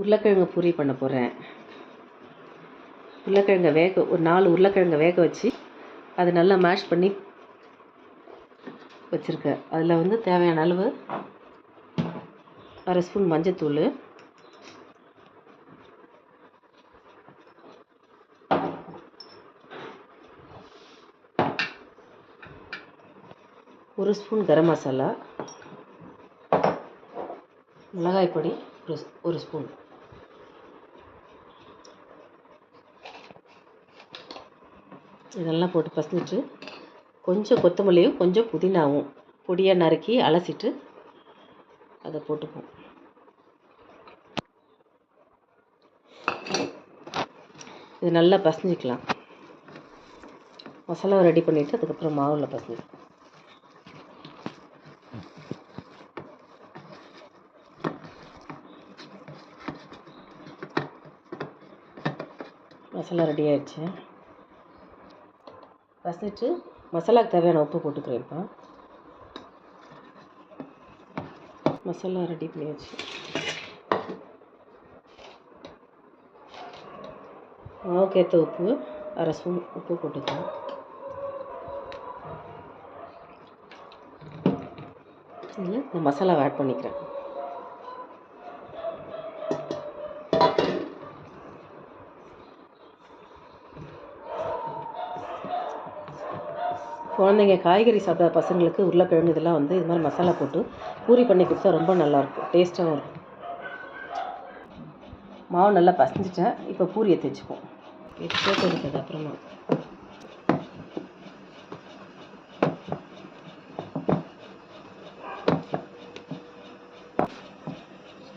உருளைக்கிழங்கு பூரி பண்ண போகிறேன் உருளைக்கிழங்கை வேக ஒரு நாலு உருளைக்கிழங்கை வேக வச்சு அதை நல்லா மேஷ் பண்ணி வச்சுருக்கேன். அதில் வந்து தேவையான அளவு அரை ஸ்பூன் மஞ்சத்தூள் ஒரு ஸ்பூன் கரம் மசாலா மிளகாய் பொடி ஒரு ஒரு ஸ்பூன் இதெல்லாம் போட்டு பசஞ்சிட்டு கொஞ்சம் கொத்தமல்லியும் கொஞ்சம் புதினாவும் பொடியாக நறுக்கி அலசிட்டு அதை போட்டுப்போம். இது நல்லா பசஞ்சிக்கலாம். மசாலாவை ரெடி பண்ணிவிட்டு அதுக்கப்புறம் மாவில் பசஞ்சிக்கலாம் மசாலா ரெடி ஆயிடுச்சு. பசிட்டு மசாலாவுக்கு தேவையான உப்பு போட்டுக்கிறேன் இப்போ. மசாலா ரெடி பண்ணியாச்சு. மாவுக்கு உப்பு அரை ஸ்பூன் உப்பு போட்டுக்கலாம். இதில் இந்த மசாலாவை ஆட் பண்ணிக்கிறேன். குழந்தைங்க காய்கறி சாப்பிடாத பசங்களுக்கு உருளைக்கிழங்கு இதெல்லாம் வந்து இது மாதிரி மசாலா போட்டு பூரி பண்ணி கொடுத்தா ரொம்ப நல்லாயிருக்கும். டேஸ்ட்டாகவும் இருக்கும். மாவு நல்லா பசஞ்சிட்டேன் இப்போ பூரியை தைச்சிப்போம் இது போட்டு எடுத்தது அப்புறமா.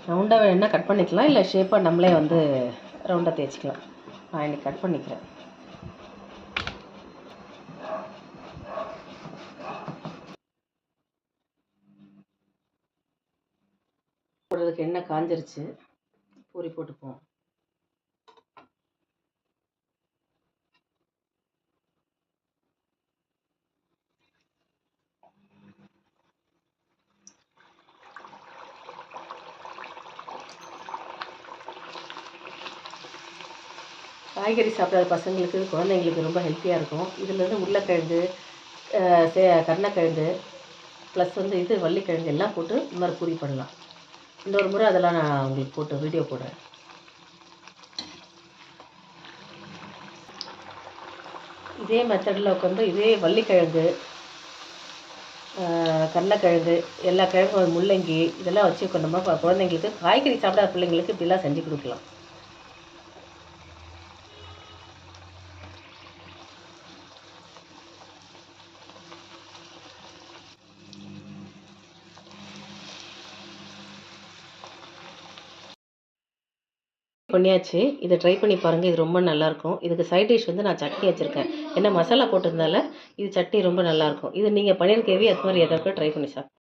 ரவுண்டாக வேணுன்னா கட் பண்ணிக்கலாம் இல்லை ஷேப்பாக நம்மளே வந்து ரவுண்டாக தேய்ச்சிக்கலாம். நான் இன்றைக்கி கட் பண்ணிக்கிறேன். அதுக்கு எண்ணெய் காஞ்சிருச்சு பூரி போட்டுப்போம். காய்கறி சாப்பிடாத பசங்களுக்கு குழந்தைங்களுக்கு ரொம்ப ஹெல்த்தியாக இருக்கும். இதில் வந்து உருளைக்கிழங்கு சே கருணக்கிழங்கு ப்ளஸ் வந்து இது வள்ளிக்கிழங்கு எல்லாம் போட்டு இந்த மாதிரி பூரி பண்ணலாம். இந்த ஒரு முறை அதெல்லாம் நான் உங்களுக்கு போட்டு வீடியோ போடுறேன். இதே மெத்தடில் உட்காந்து இதே வள்ளிக்கிழங்கு கடலக்கிழங்கு எல்லா கிழங்கும் முள்ளங்கி இதெல்லாம் வச்சு நம்ம குழந்தைங்களுக்கு காய்கறி சாப்பிடாத பிள்ளைங்களுக்கு இப்படிலாம் செஞ்சு கொடுக்கலாம். பண்ணியாச்சு. இதை ட்ரை பண்ணி பாருங்கள் இது ரொம்ப நல்லாயிருக்கும் இதுக்கு சைட் டிஷ் வந்து நான் சட்னி வச்சுருக்கேன். ஏன்னா மசாலா போட்டிருந்தால இது சட்னி ரொம்ப நல்லாயிருக்கும் இது நீங்கள் பன்னீர் கேவி அது மாதிரி எதாவது ட்ரை பண்ணி சாப்பிட்டு